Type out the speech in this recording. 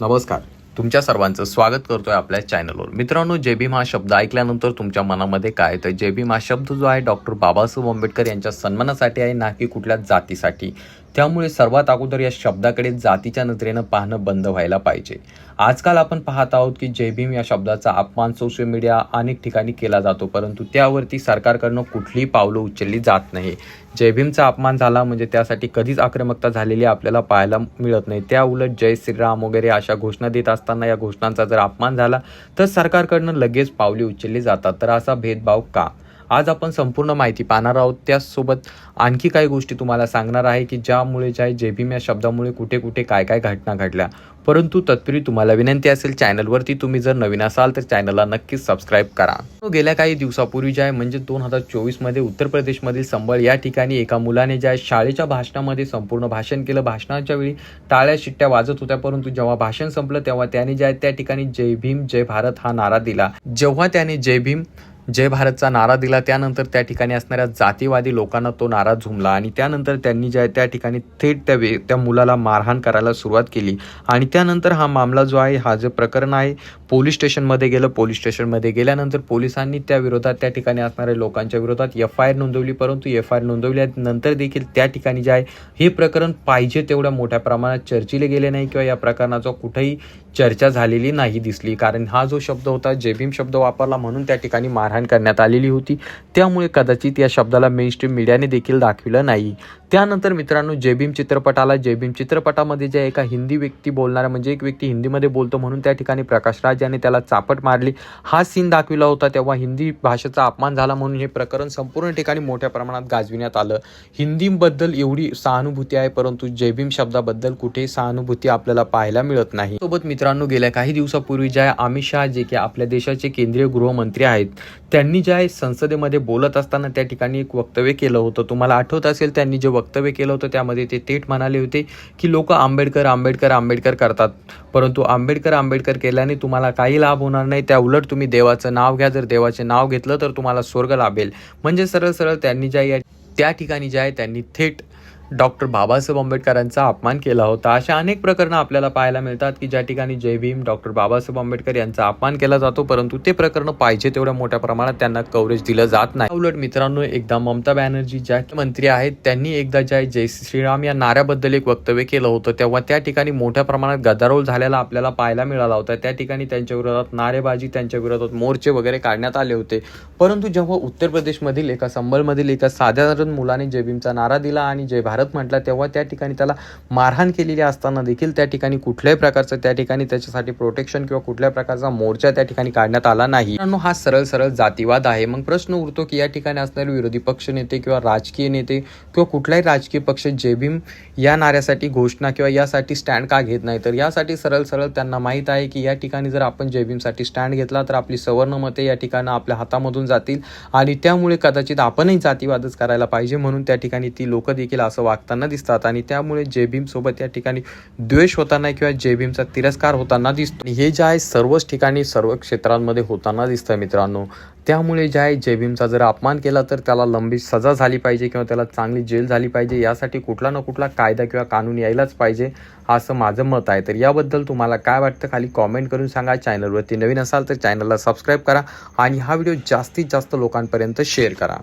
नमस्कार. तुमच्या सर्वांचं स्वागत करतोय आपल्या चॅनलवर मित्रांनो जे भीम हा शब्द ऐकल्यानंतर तुमच्या मनामध्ये काय तर जे भीम हा शब्द जो आहे डॉक्टर बाबासाहेब आंबेडकर यांच्या सन्मानासाठी आहे ना की कुठल्या जातीसाठी? त्यामुळे सर्वात अगोदर या शब्दाकडे जातीच्या नजरेनं पाहणं बंद व्हायला पाहिजे. आजकाल आपण पाहत आहोत की जय भीम या शब्दाचा अपमान सोशल मीडिया अनेक ठिकाणी केला जातो परंतु त्यावरती सरकारकडनं कुठलीही पावलं उचलली जात नाही. जय भीमचा अपमान झाला म्हणजे त्यासाठी कधीच आक्रमकता झालेली आपल्याला पाहायला मिळत नाही. त्या उलट जय श्रीराम वगैरे अशा घोषणा देत असताना या घोषणांचा जर अपमान झाला तर सरकारकडनं लगेच पावले उचलली जातात. तर असा भेदभाव का? आज आपण संपूर्ण माहिती पाहणार आहोत. त्याचसोबत आणखी काही गोष्टी तुम्हाला सांगणार आहे की ज्यामुळे ज्या जय भीम या शब्दामुळे कुठे कुठे काय काय घटना घडल्या. परंतु तत्पूर्वी तुम्हाला विनंती असेल चॅनलवरती तुम्ही जर नवीन असाल तर चॅनलला नक्कीच सबस्क्राईब करा. हो, गेल्या काही दिवसापूर्वी जे आहे म्हणजे दोन हजार चोवीसमध्ये उत्तर प्रदेशमधील संबळ या ठिकाणी एका मुलाने ज्या शाळेच्या भाषणामध्ये संपूर्ण भाषण केलं. भाषणाच्या वेळी टाळ्या शिट्ट्या वाजत होत्या. परंतु जेव्हा भाषण संपलं तेव्हा त्याने ज्या त्या ठिकाणी जय भीम जय भारत हा नारा दिला. जेव्हा त्याने जय भीम जय भारतचा नारा दिला. त्यानंतर त्या ठिकाणी असणाऱ्या जातीवादी लोकांना तो नारा झुमला आणि त्यानंतर त्यांनी ज्या त्या ठिकाणी थेट त्या वे त्या मुलाला मारहाण करायला सुरुवात केली. आणि त्यानंतर हा मामला जो आहे हा जे प्रकरण आहे पोलीस स्टेशनमध्ये गेलं. पोलीस स्टेशनमध्ये गेल्यानंतर पोलिसांनी त्या विरोधात त्या ठिकाणी असणाऱ्या लोकांच्या विरोधात एफ आय आर नोंदवली. परंतु एफ आय आर नोंदवल्यानंतर देखील त्या ठिकाणी जे आहे हे प्रकरण पाहिजे तेवढ्या मोठ्या प्रमाणात चर्चिले गेले नाही किंवा या प्रकरणाचा कुठेही चर्चा झालेली नाही दिसली. कारण हा जो शब्द होता जेबीम भीम शब्द वापरला म्हणून त्या ठिकाणी मारहाण करण्यात आलेली होती. त्यामुळे कदाचित या शब्दाला मेनस्ट्रीम मीडियाने देखील दाखविलं नाही. त्यानंतर मित्रांनो जेबीम भीम चित्रपट आला भीम चित्रपटामध्ये जे एका हिंदी व्यक्ती बोलणारा म्हणजे एक व्यक्ती हिंदीमध्ये बोलतो म्हणून त्या ठिकाणी प्रकाश राज याने त्याला चापट मारली. हा सीन दाखविला होता तेव्हा हिंदी भाषेचा अपमान झाला म्हणून हे प्रकरण संपूर्ण ठिकाणी मोठ्या प्रमाणात गाजविण्यात आलं. हिंदीबद्दल एवढी सहानुभूती आहे परंतु जय भीम शब्दाबद्दल कुठेही सहानुभूती आपल्याला पाहायला मिळत नाही. सोबत मित्रांनो गेल्या काही दिवसापूर्वी जे अमित शहा जे की आपल्या देशाचे केंद्रीय गृहमंत्री आहेत त्यांनी ज्या आहे संसदेमध्ये बोलत असताना त्या ठिकाणी एक वक्तव्य केलं होतं. तुम्हाला आठवत असेल त्यांनी जे वक्तव्य केलं होतं त्यामध्ये ते थेट म्हणाले होते की लोक आंबेडकर आंबेडकर आंबेडकर करतात. परंतु आंबेडकर आंबेडकर केल्याने तुम्हाला काही लाभ होणार नाही. त्या उलट तुम्ही देवाचं नाव घ्या. जर देवाचे नाव घेतलं तर तुम्हाला स्वर्ग लाभेल. म्हणजे सरळ सरळ त्यांनी ज्या या त्या ठिकाणी ज्या आहे त्यांनी थेट डॉक्टर बाबासाहेब आंबेडकरांचा अपमान केला होता. अशा अनेक प्रकरणं आपल्याला पाहायला मिळतात की ज्या ठिकाणी जय भीम डॉक्टर बाबासाहेब आंबेडकर यांचा अपमान केला जातो परंतु ते प्रकरण पाहिजे तेवढ्या मोठ्या प्रमाणात त्यांना कव्हरेज दिलं जात नाही. उलट मित्रांनो एकदा ममता बॅनर्जी ज्या मंत्री आहेत त्यांनी एकदा ज्या जय श्रीराम या नाऱ्याबद्दल एक वक्तव्य केलं होतं तेव्हा त्या ठिकाणी मोठ्या प्रमाणात गदारोळ झालेला आपल्याला पाहायला मिळाला होता. त्या ठिकाणी त्यांच्या विरोधात नारेबाजी त्यांच्या विरोधात मोर्चे वगैरे काढण्यात आले होते. परंतु जेव्हा उत्तर प्रदेशमधील एका संबलमधील एका साधारण मुलाने जय भीमचा नारा दिला आणि जय भारत भारत म्हटला तेव्हा त्या ठिकाणी त्याला मारहाण केलेली असताना देखील त्या ठिकाणी कुठल्याही प्रकारचं त्या ठिकाणी त्याच्यासाठी प्रोटेक्शन किंवा कुठल्या प्रकारचा मोर्चा त्या ठिकाणी काढण्यात आला नाही. हा सरळ सरळ जातीवाद आहे. मग प्रश्न उरतो की या ठिकाणी असणारे विरोधी पक्ष नेते किंवा राजकीय नेते किंवा कुठलाही राजकीय पक्ष जेबीम भीम या नाऱ्यासाठी घोषणा किंवा यासाठी स्टँड का घेत नाही? तर यासाठी सरळ सरळ त्यांना माहीत आहे की या ठिकाणी जर आपण जेबीमसाठी भीमसाठी स्टँड घेतला तर आपली सवर्ण मते या ठिकाणी आपल्या हातामधून जातील आणि त्यामुळे कदाचित आपणही जातीवादच करायला पाहिजे म्हणून त्या ठिकाणी ती लोक देखील असं वागताना दिसतात आणि त्यामुळे जे भीमसोबत या ठिकाणी द्वेष होताना किंवा जे भीमचा तिरस्कार होताना दिसतो. हे जे आहे सर्वच ठिकाणी सर्व क्षेत्रांमध्ये होताना दिसतं मित्रांनो. त्यामुळे जे आहे जे भीमचा जर अपमान केला तर त्याला लंबी सजा झाली पाहिजे किंवा त्याला चांगली जेल झाली पाहिजे. यासाठी कुठला ना कुठला कायदा किंवा कानून यायलाच पाहिजे असं माझं मत आहे. तर याबद्दल तुम्हाला काय वाटतं खाली कॉमेंट करून सांगा. चॅनलवरती नवीन असाल तर चॅनलला सबस्क्राईब करा आणि हा व्हिडिओ जास्तीत जास्त लोकांपर्यंत शेअर करा.